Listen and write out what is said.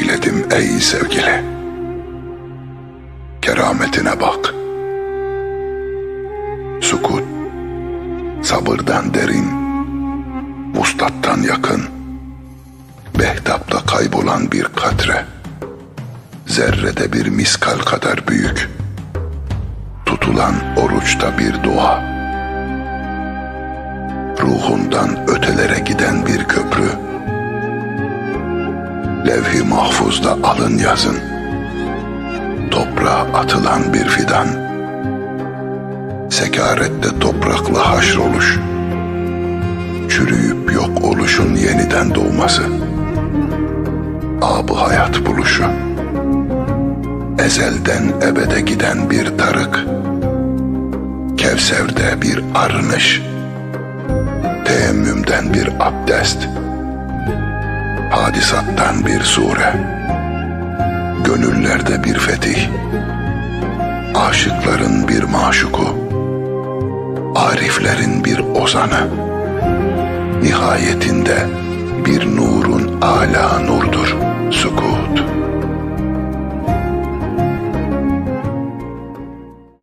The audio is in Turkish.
eyledim ey sevgili. Kerametine bak. Sukut, sabırdan derin, vuslattan yakın, behtapta kaybolan bir katre, zerrede bir miskal kadar büyük, tutulan oruçta bir dua, ruhundan ötelere giden bir levh-i mahfuzda alın yazın, toprağa atılan bir fidan, sekarette toprakla haşroluş, çürüyüp yok oluşun yeniden doğması, abı hayat buluşu, ezelden ebede giden bir tarık, Kevser'de bir arınış, teemmümden bir abdest, hadisattan bir sure, gönüllerde bir fetih, aşıkların bir maşuku, ariflerin bir ozanı, nihayetinde bir nurun ala